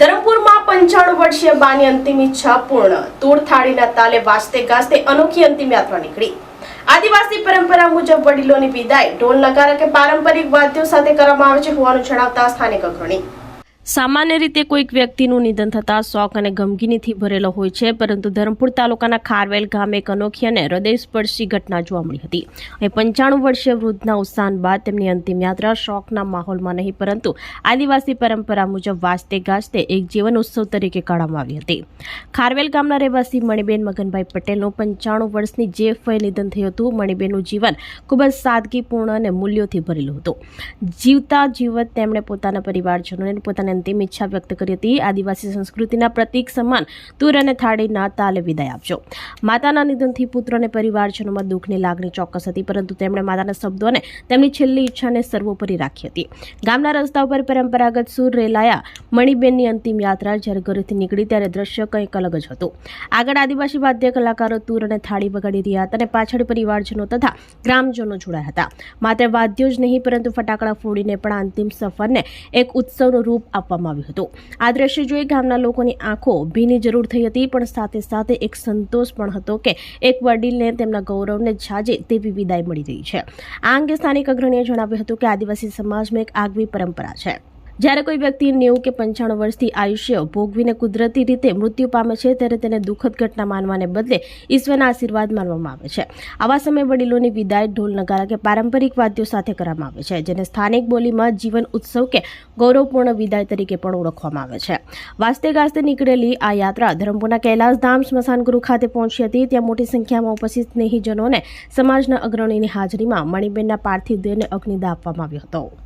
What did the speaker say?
ધરમપુરમાં પંચાણું વર્ષીય બાની અંતિમ ઈચ્છા પૂર્ણ તૂર થાળીના તાલે વાજતે ગાજતે અનોખી અંતિમ યાત્રા નીકળી. આદિવાસી પરંપરા મુજબ વડીલોની વિદાય ઢોલ નગારા કે પારંપરિક વાદ્યો સાથે કરવામાં આવે છે હોવાનું જણાવતા સ્થાનિક અગ્રણી. સામાન્ય રીતે કોઈક વ્યક્તિનું નિધન થતાં શોક અને ગમગીનીથી ભરેલો હોય છે, પરંતુ ધરમપુર તાલુકાના ખારવેલ ગામે એક અનોખી અને હૃદયસ્પર્શી ઘટના જોવા મળી હતી. અને પંચાણું વર્ષીય વૃદ્ધના ઉત્સાહન બાદ તેમની અંતિમ યાત્રા શોકના માહોલમાં નહીં, પરંતુ આદિવાસી પરંપરા મુજબ વાંચતે ગાજતે એક જીવન ઉત્સવ તરીકે કાઢવામાં આવી હતી. ખારવેલ ગામના રહેવાસી મણિબેન મગનભાઈ પટેલનું પંચાણું વર્ષની જે ફય નિધન થયું હતું, મણિબેનનું જીવન ખૂબ જ સાદગીપૂર્ણ અને મૂલ્યોથી ભરેલું હતું. જીવતા જીવત તેમણે પોતાના પરિવારજનોને પોતાની અંતિમ ઈચ્છા વ્યક્ત કરી હતી. આદિવાસી સંસ્કૃતિના પ્રતીક સમાન તુર અને થાળીના તાલે વિદાય આપજો. માતાના નિધનથી પુત્ર અને પરિવારજનોમાં દુઃખની લાગણી ચોક્કસ હતી, પરંતુ તેમણે માતાના શબ્દોને તેમની છેલ્લી ઈચ્છાને સર્વોપરી રાખી હતી. ગામના રસ્તા ઉપર પરંપરાગત સુર રેલાયા મણિબેનની અંતિમ યાત્રા જ્યારે ઘરેથી નીકળી ત્યારે દ્રશ્ય કંઈક અલગ જ હતું. આગળ આદિવાસી વાદ્ય કલાકારો તુર અને થાળી વગાડી રહ્યા હતા અને પાછળ પરિવારજનો તથા ગ્રામજનો જોડાયા હતા. માત્ર વાદ્યો જ નહીં, પરંતુ ફટાકડા ફોડીને પણ અંતિમ સફરને એક ઉત્સવનું રૂપ આપવામાં આવ્યું હતું. આ દ્રશ્ય જોઈ ગામના લોકોની આંખો ભીની જરૂર થઈ હતી, પણ સાથે સાથે એક સંતોષ પણ હતો કે એક વડીલને તેમના ગૌરવને જાજે તેવી વિદાય મળી રહી છે. આ અંગે સ્થાનિક અગ્રણીએ જણાવ્યું હતું કે આદિવાસી સમાજમાં એક આગવી પરંપરા છે. જ્યારે કોઈ વ્યક્તિ નેવું કે પંચાણું વર્ષથી આયુષ્ય ભોગવીને કુદરતી રીતે મૃત્યુ પામે છે, ત્યારે તેને દુઃખદ ઘટના માનવાને બદલે ઈશ્વરના આશીર્વાદ માનવામાં આવે છે. આવા સમયે વડીલોની વિદાય ઢોલ નગારા કે પારંપરિક વાદ્યો સાથે કરવામાં આવે છે, જેને સ્થાનિક બોલીમાં જીવન ઉત્સવ કે ગૌરવપૂર્ણ વિદાય તરીકે પણ ઓળખવામાં આવે છે. વાસ્તે ગાસ્તે નીકળેલી આ યાત્રા ધરમપુરના કૈલાસધામ સ્મશાનગૃહ ખાતે પહોંચી હતી. ત્યાં મોટી સંખ્યામાં ઉપસ્થિત સ્નેહીજનોને સમાજના અગ્રણીની હાજરીમાં મણિબેનના પાર્થિવ દેહને અગ્નિદા આપવામાં આવ્યો હતો.